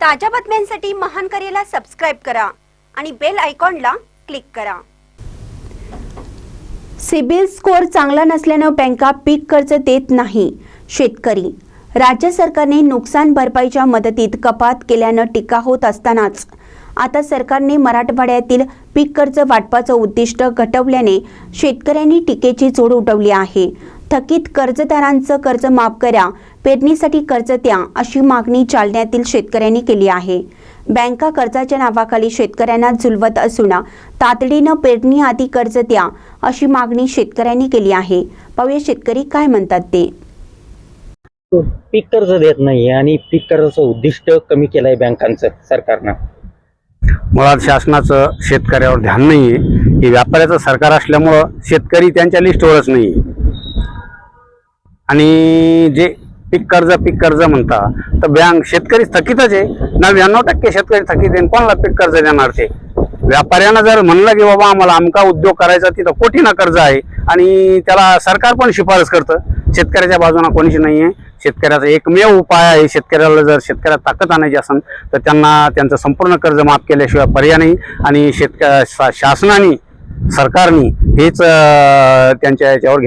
ताज्या बातम्यांसाठी महान करेला सबस्क्राईब करा आणि बेल आयकॉनला क्लिक करा. सिबिल स्कोअर चांगला नसल्यानं बँका पीक कर्ज देत नाही. शेतकरी राज्य सरकारने नुकसान भरपाईच्या मदतीत कपात केल्यानं टीका होत असतानाच आता सरकारने मराठवाड्यातील पीक कर्ज वाटपाचं उद्दिष्ट घटवल्याने शेतकऱ्यांनी टीकेची जोड उठवली आहे. थकीत कर्जदारांचं कर्ज माफ करा पेरणीसाठी कर्ज द्या अशी मागणी जालन्यातील शेतकऱ्यांनी केली आहे. बँका कर्जाच्या नावाखाली शेतकऱ्यांना झुलवत असून तातडीनं पेरणी आधी कर्ज द्या अशी मागणी शेतकऱ्यांनी केली आहे. पाहूया शेतकरी काय म्हणतात ते. पीक कर्ज देत नाहीये आणि पीक कर्जाचं उद्दिष्ट कमी केलंय बँकांचं सरकारनं. मुळात शासनाचं शेतकऱ्यावर ध्यान नाही आहे हे व्यापाऱ्याचं सरकार असल्यामुळं शेतकरी त्यांच्या लिस्टवरच नाही आहे आणि जे पीक कर्ज पीक कर्ज म्हणता तर बँक शेतकरी थकीतच आहे. नव्याण्णव टक्के शेतकरी थकीत आहे कोणाला पीक कर्ज देणार ते? व्यापाऱ्यानं जर म्हणलं की बाबा आम्हाला आमका उद्योग करायचा तिथं कोटीना कर्ज आहे? आणि त्याला सरकार पण शिफारस करतं. शेतकऱ्याच्या बाजूने कोणीच नाही आहे शेतकऱ्याचा एकमेव उपाय आहे. शेतकऱ्याला जर शेतकऱ्याला ताकद आणायची असेल तर त्यांना त्यांचं संपूर्ण कर्ज माफ केल्याशिवाय पर्याय नाही. आणि शेतक शा- शासनाने सरकारने हेच त्यांच्या याच्यावर घेतलं